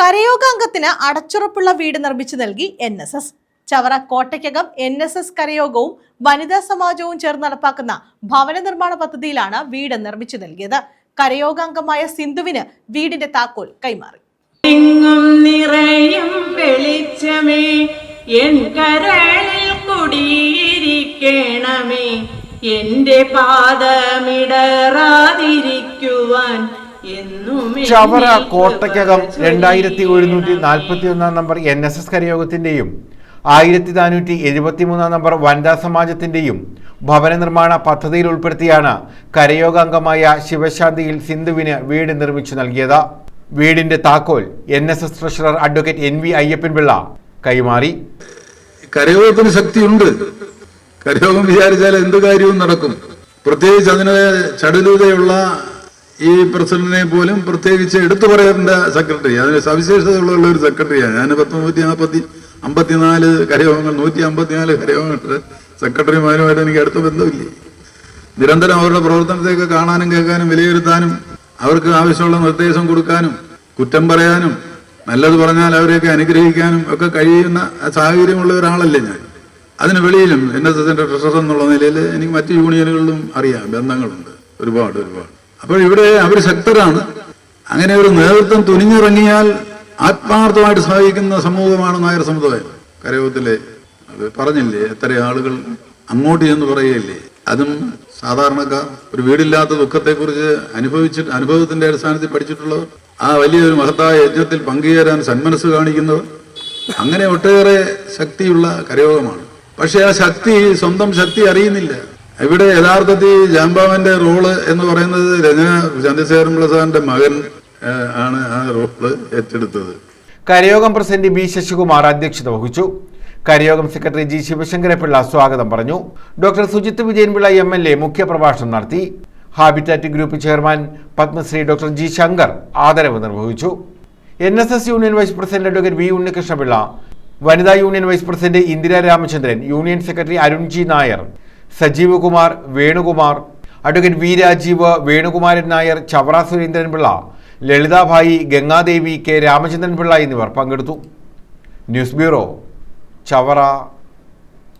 കരയോഗാംഗത്തിന് അടച്ചുറപ്പുള്ള വീട് നിർമ്മിച്ചു നൽകി N S S. Chavara Kottakkakam N S S കരയോഗവും വനിതാ സമാജവും ചേർന്ന് നടപ്പാക്കുന്ന ഭവന നിർമ്മാണ പദ്ധതിയിലാണ് വീട് നിർമ്മിച്ചു നൽകിയത്. കരയോഗാംഗമായ സിന്ധുവിന് വീടിന്റെ താക്കോൽ കൈമാറി. നിറയും വെളിച്ചമേ എൻ എന്റെ പാദമിടറാതിരിക്കുവാൻ ചവറ കോട്ടയ്ക്കകം രണ്ടായിരത്തി ഒരുന്നൂറ്റി നാൽപ്പത്തി ഒന്നാം നമ്പർ എൻ എസ് എസ് കരയോഗത്തിന്റെയും ആയിരത്തി നാനൂറ്റി എഴുപത്തി മൂന്നാം നമ്പർ വനിതാ സമാജത്തിന്റെയും ഭവന നിർമ്മാണ പദ്ധതിയിൽ ഉൾപ്പെടുത്തിയാണ് കരയോഗാംഗമായ ശിവശാന്തിയിൽ സിന്ധുവിന് വീട് നിർമ്മിച്ചു നൽകിയത്. വീടിന്റെ താക്കോൽ N S S treasurer advocate N V Ayyappan Pillai കൈമാറി. കരയോഗത്തിന് ശക്തിയുണ്ട്. കരയോഗം വിചാരിച്ചാൽ എന്ത് കാര്യവും നടക്കും. പ്രത്യേകിച്ച് അതിന് ചടുലതയുള്ള ഈ പ്രസിഡന്റിനെ പോലും പ്രത്യേകിച്ച് എടുത്തു പറയേണ്ട സെക്രട്ടറി അതിന് സവിശേഷതയുള്ള ഒരു സെക്രട്ടറിയാണ്. ഞാൻ പത്ത് നൂറ്റി നാൽപ്പത്തി അമ്പത്തിനാല് കരയോഗങ്ങൾ നൂറ്റി അമ്പത്തിനാല് കരയോഗങ്ങൾ സെക്രട്ടറിമാരുമായിട്ട് എനിക്ക് അടുത്ത ബന്ധമില്ലേ? നിരന്തരം അവരുടെ പ്രവർത്തനത്തെയൊക്കെ കാണാനും കേൾക്കാനും വിലയിരുത്താനും അവർക്ക് ആവശ്യമുള്ള നിർദ്ദേശം കൊടുക്കാനും കുറ്റം പറയാനും നല്ലത് പറഞ്ഞാൽ അവരെയൊക്കെ അനുഗ്രഹിക്കാനും ഒക്കെ കഴിയുന്ന സാഹചര്യമുള്ള ഒരാളല്ലേ ഞാൻ. അതിന് വെളിയിലും എൻ എസ് എസിന്റെ ട്രഷറർ എന്നുള്ള നിലയിൽ എനിക്ക് മറ്റു യൂണിയനുകളിലും അറിയാം ബന്ധങ്ങളുണ്ട്. ഒരുപാട് ഒരുപാട്. അപ്പോൾ ഇവിടെ അവർ ശക്തരാണ്. അങ്ങനെ ഒരു നേതൃത്വം തുനിഞ്ഞിറങ്ങിയാൽ ആത്മാർത്ഥമായിട്ട് സഹായിക്കുന്ന സമൂഹമാണ് നായർ സമുദായം. കരയോഗത്തിലെ അത് പറഞ്ഞില്ലേ എത്ര ആളുകൾ അങ്ങോട്ട് എന്ന് പറയുകയില്ലേ? അതും സാധാരണക്കാർ ഒരു വീടില്ലാത്ത ദുഃഖത്തെക്കുറിച്ച് അനുഭവിച്ചിട്ട് അനുഭവത്തിന്റെ അടിസ്ഥാനത്തിൽ പഠിച്ചിട്ടുള്ളവർ ആ വലിയൊരു മഹത്തായ യജ്ഞത്തിൽ പങ്കുചേരാൻ സന്മനസ് കാണിക്കുന്നവർ അങ്ങനെ ഒട്ടേറെ ശക്തിയുള്ള കരയോഗമാണ്. പക്ഷെ ആ ശക്തി സ്വന്തം ശക്തി അറിയുന്നില്ല. ഇവിടെ യഥാർത്ഥത്തിൽ ജാംബാവന്റെ റോൾ എന്ന് പറയുന്നത് രചന ചന്ദ്രശേഖരൻ പ്രസാദിന്റെ മകൻ ആണ് ആ റോൾ ഏറ്റെടുത്തത്. കരയോഗം പ്രസിഡന്റ് ബി ശശികുമാർ അധ്യക്ഷത വഹിച്ചു. കരയോഗം സെക്രട്ടറി ജി ശിവശങ്കരപിള്ള സ്വാഗതം പറഞ്ഞു. Doctor Sujith Vijayan Pillai M L A മുഖ്യപ്രഭാഷണം നടത്തി. Habitat group chairman Padmashri doctor G Shankar ആദരവ് നിർവഹിച്ചു. N S S union vice president advocate V Unnikrishna Pillai വനിതാ union vice president Indira Ramachandran union secretary Arun G Nair Sajeev Kumar Venukumar advocate V Rajeev Venukumaran Nair Chavara Surendran Pillai Lalithabai Gangadevi K Ramachandran Pillai എന്നിവർ പങ്കെടുത്തു. News bureau Chavara.